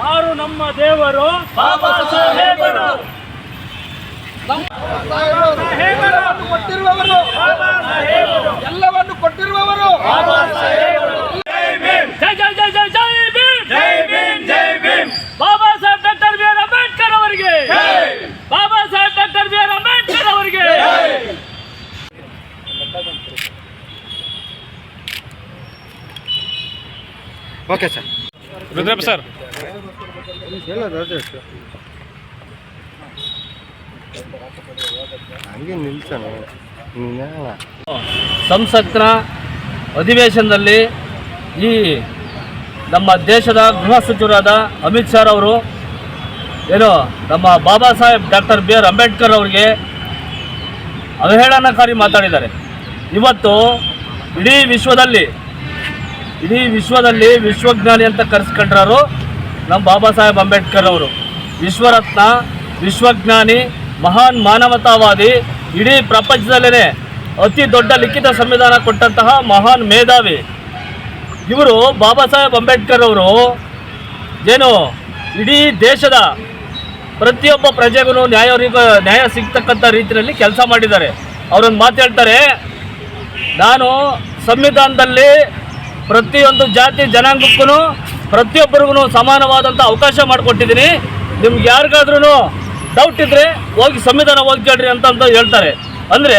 ಯಾರು ನಮ್ಮ ದೇವರು? ಬಾಬಾ ಸಾಹೇಬರು. ಎಲ್ಲವನ್ನು ಕೊಟ್ಟಿರುವವರು. ಎಲ್ಲವನ್ನು ಕೊಟ್ಟಿರುವವರು. ಜೈ ಜೈ ಜೈ ಜೈ ಜೈ ಭೀಮ್. ಜೈ ಭೀಮ್. ಜೈ Bhim. Baba Saheb doctor B R Ambedkar ಅವರಿಗೆ. Baba Saheb doctor B R Ambedkar ಅವರಿಗೆ. Okay sir. ರುದ್ರಪ್ಪ ಸರ್. ಹಂಗೆ ನಿಲ್ಸೋಣ. ನೀನ ಸಂಸತ್ನ ಅಧಿವೇಶನದಲ್ಲಿ ಈ ನಮ್ಮ ದೇಶದ ಗೃಹ ಸಚಿವರಾದ ಅಮಿತ್ ಶಾ ಅವರು ಏನು ನಮ್ಮ Baba Saheb doctor B R Ambedkar ಅವರಿಗೆ ಅವಹೇಳನಕಾರಿ ಮಾತಾಡಿದ್ದಾರೆ. ಇವತ್ತು ಇಡೀ ವಿಶ್ವದಲ್ಲಿ ಇಡೀ ವಿಶ್ವದಲ್ಲಿ ವಿಶ್ವಜ್ಞಾನಿ ಅಂತ ಕರೆಸ್ಕೊಂಡ್ರು ನಮ್ಮ ಬಾಬಾ ಸಾಹೇಬ್ ಅಂಬೇಡ್ಕರ್ ಅವರು. ವಿಶ್ವರತ್ನ, ವಿಶ್ವಜ್ಞಾನಿ, ಮಹಾನ್ ಮಾನವತಾವಾದಿ, ಇಡೀ ಪ್ರಪಂಚದಲ್ಲೇ ಅತಿ ದೊಡ್ಡ ಲಿಖಿತ ಸಂವಿಧಾನ ಕೊಟ್ಟಂತಹ ಮಹಾನ್ ಮೇಧಾವಿ. ಇವರು ಬಾಬಾ ಸಾಹೇಬ್ ಅಂಬೇಡ್ಕರ್ ಅವರು ಏನು ಇಡೀ ದೇಶದ ಪ್ರತಿಯೊಬ್ಬ ಪ್ರಜೆಗೂ ನ್ಯಾಯ ನ್ಯಾಯ ಸಿಗ್ತಕ್ಕಂಥ ರೀತಿಯಲ್ಲಿ ಕೆಲಸ ಮಾಡಿದ್ದಾರೆ. ಅವರೊಂದು ಮಾತೇಳ್ತಾರೆ ನಾನು ಸಂವಿಧಾನದಲ್ಲಿ ಪ್ರತಿಯೊಂದು ಜಾತಿ ಜನಾಂಗಕ್ಕೂ ಪ್ರತಿಯೊಬ್ಬರಿಗೂ ಸಮಾನವಾದಂಥ ಅವಕಾಶ ಮಾಡಿಕೊಟ್ಟಿದ್ದೀನಿ. ನಿಮ್ಗೆ ಯಾರಿಗಾದ್ರೂ ಡೌಟ್ ಇದ್ದರೆ ಹೋಗಿ ಸಂವಿಧಾನ ಹೋಗಿ ಕೇಳ್ರಿ ಅಂತ ಅಂತ ಹೇಳ್ತಾರೆ. ಅಂದರೆ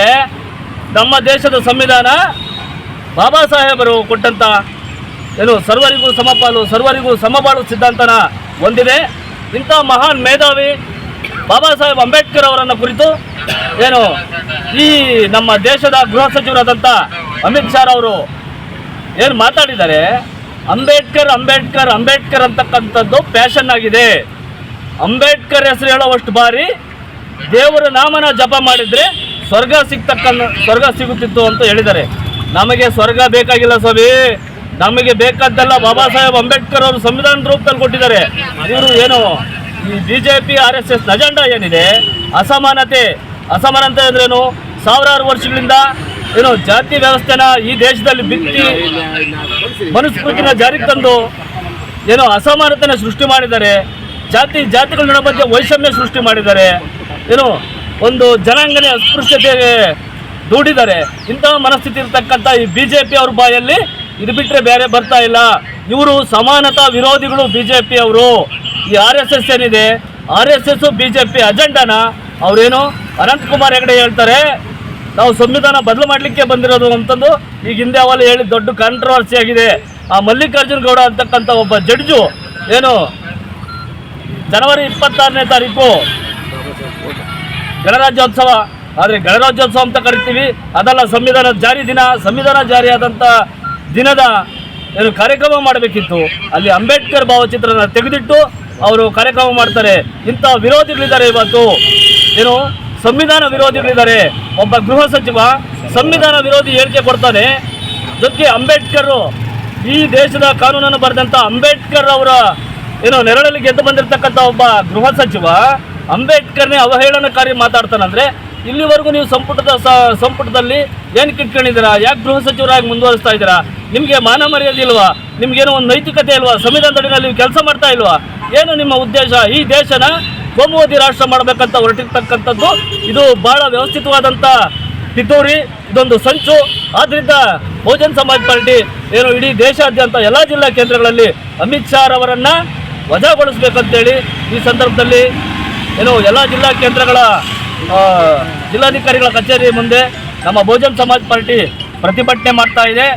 ನಮ್ಮ ದೇಶದ ಸಂವಿಧಾನ ಬಾಬಾ ಸಾಹೇಬರು ಕೊಟ್ಟಂಥ ಏನು ಸರ್ವರಿಗೂ ಸಮಪಾಲು, ಸರ್ವರಿಗೂ ಸಮಬಾಳು ಸಿದ್ಧಾಂತನ ಹೊಂದಿದೆ ಇಂಥ ಮಹಾನ್ ಮೇಧಾವಿ ಬಾಬಾ ಸಾಹೇಬ್ ಅಂಬೇಡ್ಕರ್ ಅವರನ್ನು ಕುರಿತು ಏನು ಈ ನಮ್ಮ ದೇಶದ ಗೃಹ ಸಚಿವರಾದಂಥ ಅಮಿತ್ ಶಾ ಅವರು ಏನು ಮಾತಾಡಿದ್ದಾರೆ ಅಂಬೇಡ್ಕರ್ ಅಂಬೇಡ್ಕರ್ ಅಂಬೇಡ್ಕರ್ ಅಂತಕ್ಕಂಥದ್ದು ಪ್ಯಾಷನ್ ಆಗಿದೆ. ಅಂಬೇಡ್ಕರ್ ಹೆಸರು ಹೇಳುವಷ್ಟು ಬಾರಿ ದೇವರ ನಾಮನ ಜಪ ಮಾಡಿದ್ರೆ ಸ್ವರ್ಗ ಸಿಗ್ತಕ್ಕ ಸ್ವರ್ಗ ಸಿಗುತ್ತಿತ್ತು ಅಂತ ಹೇಳಿದ್ದಾರೆ. ನಮಗೆ ಸ್ವರ್ಗ ಬೇಕಾಗಿಲ್ಲ ಸ್ವಾಮಿ. ನಮಗೆ ಬೇಕಾದ್ದೆಲ್ಲ ಬಾಬಾ ಸಾಹೇಬ್ ಅಂಬೇಡ್ಕರ್ ಅವರು ಸಂವಿಧಾನ ರೂಪದಲ್ಲಿ ಕೊಟ್ಟಿದ್ದಾರೆ. ಇವರು ಏನು, ಈ B J P R S S agenda ಏನಿದೆ? ಅಸಮಾನತೆ. ಅಸಮಾನತೆ ಅಂದ್ರೇನು ಸಾವಿರಾರು ವರ್ಷಗಳಿಂದ ಏನು ಜಾತಿ ವ್ಯವಸ್ಥೆನ ಈ ದೇಶದಲ್ಲಿ ಬಿತ್ತಿ ಮನುಸ್ಮೃತಿನ ಜಾರಿಗೆ ತಂದು ಏನೋ ಅಸಮಾನತೆಯನ್ನು ಸೃಷ್ಟಿ ಮಾಡಿದ್ದಾರೆ, ಜಾತಿ ಜಾತಿಗಳ ಬಗ್ಗೆ ವೈಷಮ್ಯ ಸೃಷ್ಟಿ ಮಾಡಿದ್ದಾರೆ, ಏನು ಒಂದು ಜನಾಂಗನ ಅಸ್ಪೃಶ್ಯತೆಗೆ ದೂಡಿದ್ದಾರೆ. ಇಂತಹ ಮನಸ್ಥಿತಿ ಇರತಕ್ಕಂಥ ಈ ಬಿ ಜೆ ಪಿ ಅವ್ರ ಬಾಯಲ್ಲಿ ಇದು ಬಿಟ್ಟರೆ ಬೇರೆ ಬರ್ತಾ ಇಲ್ಲ. ಇವರು ಸಮಾನತಾ ವಿರೋಧಿಗಳು ಬಿ ಜೆ ಪಿ ಅವರು. ಈ ಆರ್ ಎಸ್ ಎಸ್ ಏನಿದೆ, R S S B J P ಅಜೆಂಡಾನ ಅವರೇನು ಅನಂತಕುಮಾರ್ ಹೆಗಡೆ ಹೇಳ್ತಾರೆ ನಾವು ಸಂವಿಧಾನ ಬದಲು ಮಾಡಲಿಕ್ಕೆ ಬಂದಿರೋದು ಅಂತಂದು ಈಗ ಹಿಂದೆ ಅವಲ್ಲಿ ಹೇಳಿ ದೊಡ್ಡ ಕಾಂಟ್ರವರ್ಸಿ ಆಗಿದೆ. ಆ ಮಲ್ಲಿಕಾರ್ಜುನ್ ಗೌಡ ಅಂತಕ್ಕಂಥ ಒಬ್ಬ ಜಡ್ಜು, ಏನು, ಜನವರಿ ಇಪ್ಪತ್ತಾರನೇ ತಾರೀಕು, ಗಣರಾಜ್ಯೋತ್ಸವ, ಆದರೆ ಗಣರಾಜ್ಯೋತ್ಸವ ಅಂತ ಕರಿತೀವಿ. ಅದಲ್ಲ ಸಂವಿಧಾನ ಜಾರಿ ದಿನ, ಸಂವಿಧಾನ ಜಾರಿಯಾದಂಥ ದಿನದ ಏನು ಕಾರ್ಯಕ್ರಮ ಮಾಡಬೇಕಿತ್ತು. ಅಲ್ಲಿ ಅಂಬೇಡ್ಕರ್ ಭಾವಚಿತ್ರನ ತೆಗೆದಿಟ್ಟು ಅವರು ಕಾರ್ಯಕ್ರಮ ಮಾಡ್ತಾರೆ. ಇಂಥ ವಿರೋಧಿಗಳಿದ್ದಾರೆ ಇವತ್ತು. ಏನು ಸಂವಿಧಾನ ವಿರೋಧಿಗಳಿದ್ದಾರೆ. ಒಬ್ಬ ಗೃಹ ಸಚಿವ ಸಂವಿಧಾನ ವಿರೋಧಿ ಹೇಳಿಕೆ ಕೊಡ್ತಾನೆ. ಜೊತೆಗೆ ಅಂಬೇಡ್ಕರ್ ಈ ದೇಶದ ಕಾನೂನನ್ನು ಬರೆದಂಥ ಅಂಬೇಡ್ಕರ್ ಅವರ ಏನೋ ನೆರಳಲ್ಲಿ ಗೆದ್ದು ಬಂದಿರತಕ್ಕಂಥ ಒಬ್ಬ ಗೃಹ ಸಚಿವ ಅಂಬೇಡ್ಕರ್ನೇ ಅವಹೇಳನಕಾರಿ ಮಾತಾಡ್ತಾನಂದ್ರೆ ಇಲ್ಲಿವರೆಗೂ ನೀವು ಸಂಪುಟದ ಸಂಪುಟದಲ್ಲಿ ಏನು ಕಿಟ್ಕೊಂಡಿದ್ದೀರಾ? ಯಾಕೆ ಗೃಹ ಸಚಿವರಾಗಿ ಮುಂದುವರಿಸ್ತಾ ಇದ್ದೀರಾ? ನಿಮಗೆ ಮಾನ ಮರ್ಯಾದೆ ಇಲ್ವಾ? ನಿಮ್ಗೇನೋ ಒಂದು ನೈತಿಕತೆ ಇಲ್ವಾ? ಸಂವಿಧಾನದಡಿನಲ್ಲಿ ನೀವು ಕೆಲಸ ಮಾಡ್ತಾ ಇಲ್ವಾ? ಏನು ನಿಮ್ಮ ಉದ್ದೇಶ? ಈ ದೇಶನ ಕೋಮುವಾದಿ ರಾಷ್ಟ್ರ ಮಾಡಬೇಕಂತ ಹೊರಟಿರ್ತಕ್ಕಂಥದ್ದು, ಇದು ಬಹಳ ವ್ಯವಸ್ಥಿತವಾದಂಥ ಪಿತೂರಿ ಇದೊಂದು ಸಂಚು. ಆದ್ದರಿಂದ ಬಹುಜನ್ ಸಮಾಜ್ ಪಾರ್ಟಿ ಏನು ಇಡೀ ದೇಶಾದ್ಯಂತ ಎಲ್ಲ ಜಿಲ್ಲಾ ಕೇಂದ್ರಗಳಲ್ಲಿ ಅಮಿತ್ ಶಾ ಅವರನ್ನ ವಜಾಗೊಳಿಸ್ಬೇಕಂತೇಳಿ ಈ ಸಂದರ್ಭದಲ್ಲಿ ಏನು ಎಲ್ಲ ಜಿಲ್ಲಾ ಕೇಂದ್ರಗಳ ಜಿಲ್ಲಾಧಿಕಾರಿಗಳ ಕಚೇರಿ ಮುಂದೆ ನಮ್ಮ ಬಹುಜನ್ ಸಮಾಜ್ ಪಾರ್ಟಿ ಪ್ರತಿಭಟನೆ ಮಾಡ್ತಾ ಇದೆ.